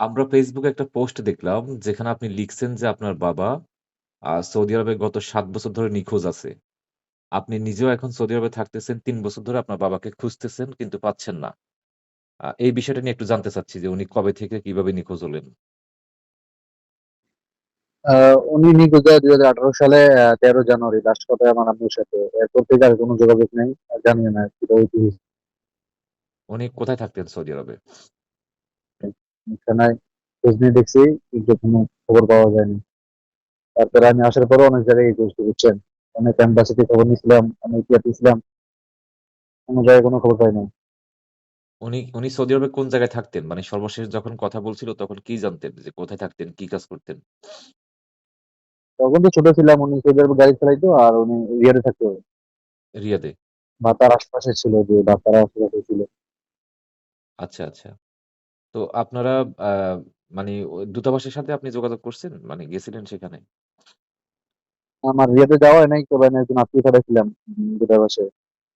আমরা ফেসবুকে একটা পোস্ট দেখলাম যেখানে আপনি লিখছেন যে আপনার বাবা আ সৌদি আরবে গত ৭ বছর ধরে নিখোঁজ আছে। আপনি নিজেও এখন সৌদি আরবে থাকতেছেন। ৩ বছর ধরে আপনার বাবাকে খুঁজতেছেন কিন্তু পাচ্ছেন না। আ এই বিষয়টা নিয়ে একটু জানতে চাচ্ছি যে উনি কবে থেকে কীভাবে নিখোঁজ হলেন? আ উনি নিখোঁজ হয় ২০১৮ সালে আ ১৩ জানুয়ারি লাস্ট কথা হয় আমার আম্মুর সাথে। এরপর থেকে আর কোন যোগাযোগ নেই। আর জানিও না কীভাবে কি হইছে। উনি কোথায় থাকতেন সৌদি আরবে? বিছানায় খোঁজ নিয়ে দেখছি কিন্তু কোন খবর পাওয়া যায়নি। তারপরে আমি আসার পরেও অনেক জায়গায় খুঁজছি বুঝছেন? অনেক এম্বাসিতে খবর নিছিলাম, অনেক ইয়াতে ছিলাম। কোন জায়গায় কোন খবর পাই নাই। উনি উনি সৌদি আরবে কোন জায়গায় থাকতেন? মানে সর্বশেষ যখন কথা বলছিল তখন কি জানতেন? যে কোথায় থাকতেন, কি কাজ করতেন? তখন তো ছোট ছিলাম। উনি সৌদি আরবে গাড়ি চালাইতো আর উনি রিয়াদে থাকতো। রিয়াদে। বা তার আশপাশে ছিল যে বা তার আশেপাশে ছিল। আচ্ছা, আচ্ছা। তো আপনারা আ মানে ও দূতাবাসের সাথে আপনি যোগাযোগ করছেন? মানে গেছিলেন সেখানে? আমার রিয়াদে যাওয়া হয় নাই। তবে আমি একজন আত্মীয় পাঠাইছিলাম উম দূতাবাসে।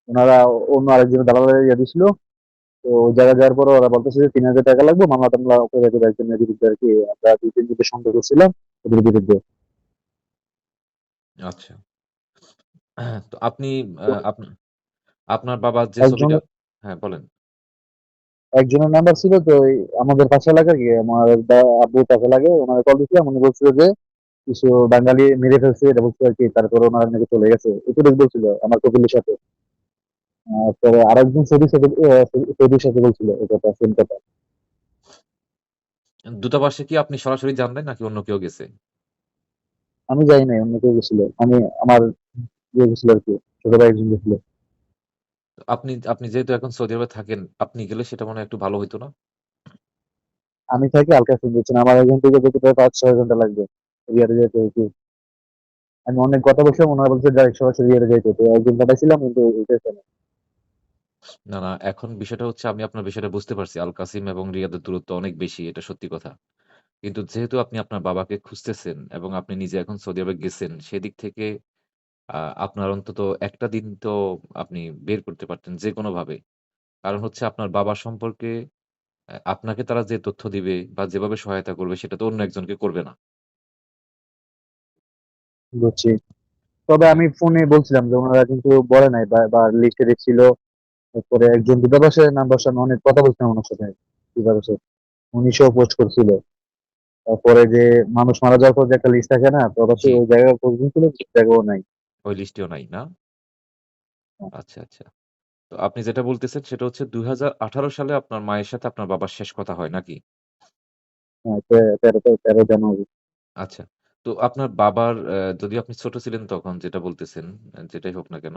উনারা অন্য আরেকজনের দালালের ইয়া দিছিল। তো ওই জায়গায় যাওয়ার পরে ওরা বলতেছে যে ৳৩,০০০ লাগবে মামলা-টামলা করে দিবে একজনের বিরুদ্ধে আরকি। আমরা ২-৩ জনকে সন্দেহ করছিলাম ওদের বিরুদ্ধে। আচ্ছা। তো আপনি আ তো আপনা আপনার বাবার যে ছবিটা একজনের হ্যাঁ, বলেন। একজনের নাম্বার ছিল তো আমাদের পাশে এলাকার কি আমার আব্বুর পাশে লাগে। উনারে কল দিছিলাম। উনি বলছিল যে কিছু বাঙালি মেরে ফেলছে এটা বলছিল আরকি। তারপরে উনারা নাকি চলে গেছে। এতটুক বলছিল আমার কফিলের সাথে। আ পরে আরেকজন সৌদির সাথে সৌদির সাথে বলছিল এই কথা সেম কথা। দূতাবাসে কি আপনি সরাসরি যান নাই নাকি অন্য কেউ গেছে? আমি যাই নাই। অন্য কেউ গেছিল। আমি আমার ইয়ে গেছিল আরকি। ছোট ভাই একজন গেছিল। আপনি আপনি যেহেতু এখন সৌদি আরবে থাকেন, আপনি গেলে সেটা মনে হয় একটু ভালো হইতো না? আমি থাকি আল-কাসিম বুঝছেন। আমার এখান থেকে যেতে প্রায় ৫-৬ ঘণ্টা লাগবে। রিয়াদে যাইতে আরকি। আমি অনেক কথা বলছিলাম উনারা বলছে ডাইরেক্ট সরাসরি রিয়াদে যাইতে। তো একদিন পাঠাইছিলাম কিন্তু হইতেছে না। না, না এখন বিষয়টা হচ্ছে আমি আপনার বিষয়টা বুঝতে পারছি। আল-কাসিম এবং রিয়াদের দূরত্ব অনেক বেশি এটা সত্যি কথা। কিন্তু যেহেতু আপনি আপনার বাবাকে খুঁজতেছেন এবং আপনি নিজে এখন সৌদি আরবে গেছেন, সেদিক থেকে আ আপনার অন্তত একটা দিন তো আপনি বের করতে পারতেন যেকোনোভাবে। কারণ হচ্ছে আপনার বাবা সম্পর্কে আপনাকে তারা যে তথ্য দিবে বা যেভাবে সহায়তা করবে সেটা তো অন্য একজনকে করবে না। বুঝছি। তবে। আমি ফোনে বলছিলাম যে উনারা কিন্তু বলে নাই বা বা লিস্টে দেখছিল। তারপরে একজন দূতাবাসের নাম্বার আমি অনেক কথা বলছিলাম উনার সাথে। দূতাবাসে। উনি সেও পোস্ট করছিল। তারপরে যে মানুষ মারা যাওয়ার পর যে একটা লিস্ট থাকে না? প্রবাসী জি। ওই জায়গায় খোঁজ নিয়েছিল জায়গায়ও নাই। ওই লিস্টেও নাই, না? হ্যাঁ। আচ্ছা, আচ্ছা। তো আপনি যেটা বলতেছেন সেটা হচ্ছে ২০১৮ সালে আপনার মায়ের সাথে আপনার বাবার শেষ কথা হয় নাকি? হ্যাঁ, তে ১৩ তে ১৩ জানুয়ারি। আচ্ছা। তো আপনার বাবার অ্যা যদিও আপনি ছোট ছিলেন তখন যেটা বলতেছেন, অ্যা যেটাই হোক না কেন।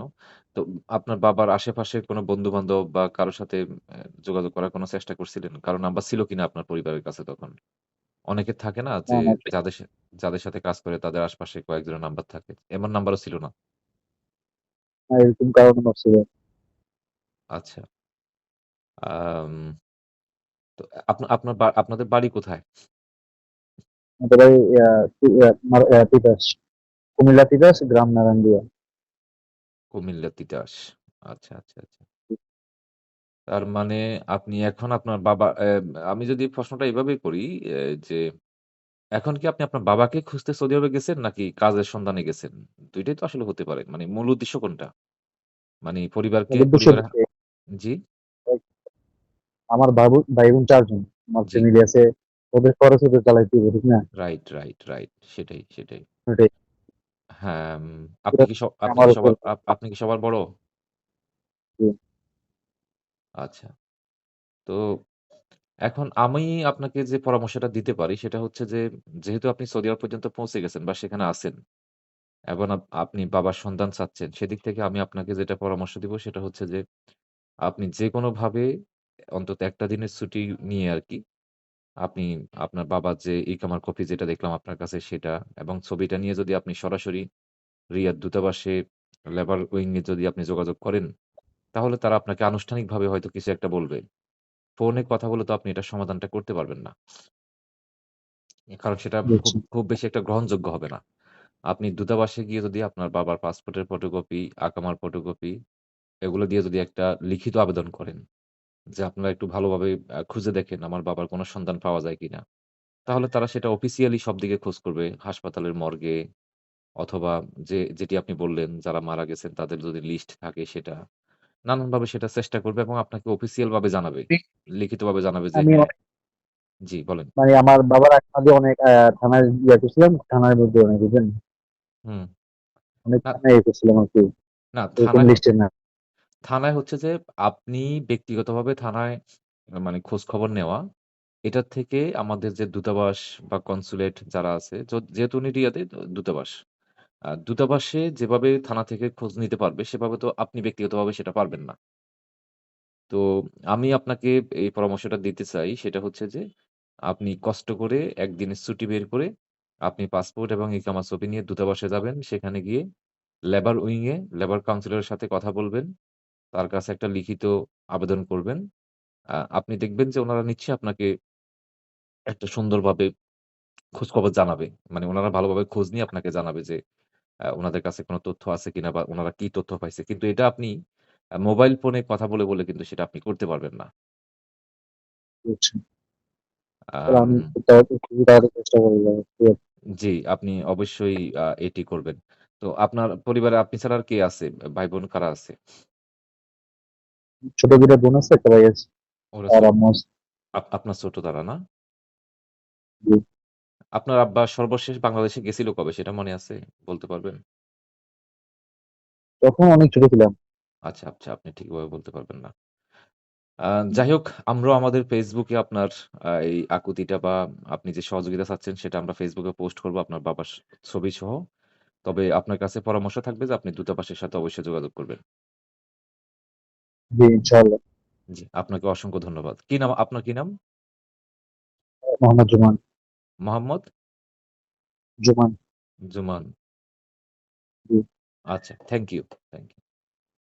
তো আপনার বাবার আশেপাশে কোনো বন্ধু-বান্ধব বা কারও সাথে অ্যা যোগাযোগ করার কোনো চেষ্টা করছিলেন? কারও নাম্বার ছিল কিনা আপনার পরিবারের কাছে তখন? অনেকের থাকে না যে না, না। যাদের সা যাদের সাথে কাজ করে তাদের আশপাশে কয়েকজনের নাম্বার থাকে। এমন নাম্বারও ছিল না? না এরকম কারও নাম্বার ছিল না। আচ্ছা। আম তো আপনা আপনার বা আপনাদের বাড়ি কোথায়? আমাদের বাড়ি ইয়া ইয়া আমার ইয়া তিতাস। কুমিল্লা তিতাস, গ্রাম নারায়ণদিয়া। কুমিল্লা তিতাস। আচ্ছা, আচ্ছা, আচ্ছা। তার মানে আপনি এখন আপনার বাবা আমি যদি প্রশ্নটা এভাবেই করি যে এখন কি আপনি আপনার বাবাকে খুঁজতে সৌদি আরবে গেছেন নাকি কাজের সন্ধানে গেছেন? ২ টাই তো আসলে হতে পারে। মানে মূল উদ্দেশ্য কোনটা? মানে পরিবারকে পরিবারের হা জি? আমার বাবু ভাই-বোন ৪ জন। আমার জি। ফ্যামিলি আছে। ওদের খরচ ওদের চালাইতে হবে, ঠিক না? Right, right, right. সেটাই, সেটাই। হ্যাঁ, উম আপনি কি স আপনি আমার কি উপর সবার আপ আপনি কি সবার বড়? আচ্ছা। তো এখন আমি আপনাকে যে পরামর্শটা দিতে পারি সেটা হচ্ছে যে, যেহেতু আপনি সৌদি আরব পর্যন্ত পৌঁছে গেছেন বা সেখানে আছেন এবং আপ আপনি বাবার সন্ধান চাচ্ছেন, সেদিক থেকে আমি আপনাকে যেটা পরামর্শ দিব সেটা হচ্ছে যে, আপনি যেকোনোভাবে অন্তত একটা দিনের ছুটি নিয়ে আরকি আপনি আপনার বাবার যে ইকামার কপি যেটা দেখলাম আপনার কাছে সেটা এবং ছবিটা নিয়ে যদি আপনি সরাসরি রিয়াদ দূতাবাসে লেবার উইং এ যদি আপনি যোগাযোগ করেন, তাহলে তারা আপনাকে আনুষ্ঠানিকভাবে হয়তো কিছু একটা বলবে। ফোনে কথা বলে তো আপনি এটার সমাধানটা করতে পারবেন না। কারণ সেটা খুব, বুঝছি। খুব বেশি একটা গ্রহণযোগ্য হবে না। আপনি দূতাবাসে গিয়ে যদি আপনার বাবার পাসপোর্টের ফটোকপি, আকামার ফটোকপি এগুলো দিয়ে যদি একটা লিখিত আবেদন করেন যে আপনারা একটু ভালোভাবে আ খুঁজে দেখেন আমার বাবার কোনো সন্ধান পাওয়া যায় কিনা। তাহলে তারা সেটা অফিসিয়ালি সব দিকে খোঁজ করবে। হাসপাতালের মর্গে অথবা যে যেটি আপনি বললেন যারা মারা গেছেন তাদের যদি লিস্ট থাকে সেটা। নানানভাবে সেটা চেষ্টা করবে এবং আপনাকে অফিসিয়াল ভাবে জানাবে। লিখিতভাবে জানাবে যে আমি হ্যাঁ জি, বলেন। মানে আমার বাবার আগে অনেক থানায় ইয়া করছিলাম। থানার মধ্যে অনেক বুঝছেন? হুম। অনেক না থানায় ইয়ে করছিলাম আরকি। না এরকম থানায় লিস্টে না। থানায় হচ্ছে যে আপনি ব্যক্তিগতভাবে থানায় মানে খোঁজখবর নেওয়া, এটার থেকে আমাদের যে দূতাবাস বা কনসুলেট যারা আছে য যেহেতু উনি রিয়াদে তো দূতাবাস। দূতাবাসে যেভাবে থানা থেকে খোঁজ নিতে পারবে সেভাবে তো আপনি ব্যক্তিগতভাবে সেটা পারবেন না। তো আমি আপনাকে এই পরামর্শটা দিতে চাই সেটা হচ্ছে যে, আপনি কষ্ট করে একদিনের ছুটি বের করে আপনি পাসপোর্ট এবং ইকামা ছবি নিয়ে দূতাবাসে যাবেন। সেখানে গিয়ে লেবার উইং এ লেবার কাউন্সিলরের সাথে কথা বলবেন। তার কাছে একটা লিখিত আবেদন করবেন। আপনি দেখবেন যে উনারা নিশ্চয়ই আপনাকে একটা সুন্দরভাবে খোঁজখবর জানাবে। মানে উনারা ভালোভাবে খোঁজ নিয়ে আপনাকে জানাবে যে আ উনাদের কাছে কোন তথ্য আছে কিনা বা উনারা কি তথ্য পাইছে। কিন্তু এটা আপনি আ মোবাইল ফোনে কথা বলে, বলে কিন্তু সেটা আপনি করতে পারবেন না। বুঝছি। তাহলে আম আমি খুবই তাড়াতাড়ি চেষ্টা করে যাব। জি, আপনি অবশ্যই আ এটি করবেন। তো আপনার পরিবারে আপনি ছাড়া আর কে আছে? ভাই-বোন কারা আছে? ছোট ২ টা বোন আছে, ভাই আছে। ওরা আর ছোট আম্মু আছে। আপ আপনার ছোট তারা না? জি। আপনার আব্বা সর্বশেষ বাংলাদেশে গেছিল কবে সেটা মনে আছে? বলতে পারবেন? তখন অনেক ছোট ছিলাম। আচ্ছা, আচ্ছা আপনি ঠিকভাবে বলতে পারবেন না। আ যাই হোক আমরাও আমাদের ফেসবুকে আপনার আ এই আকুতিটা বা আপনি যে সহযোগিতা চাচ্ছেন সেটা আমরা ফেসবুকে পোস্ট করব আপনার বাবার স ছবিসহ। তবে আপনার কাছে পরামর্শ থাকবে যে আপনি দূতাবাসের সাথে অবশ্যই যোগাযোগ করবেন। জি, ইনশাআল্লাহ। জি, আপনাকে অসংখ্য ধন্যবাদ। কি নাম আপনার কি নাম? মোহাম্মদ জুমান। মোহাম্মদ? জুমান। জুমান। জি। আচ্ছা, থ্যাংক ইউ, থ্যাংক ইউ।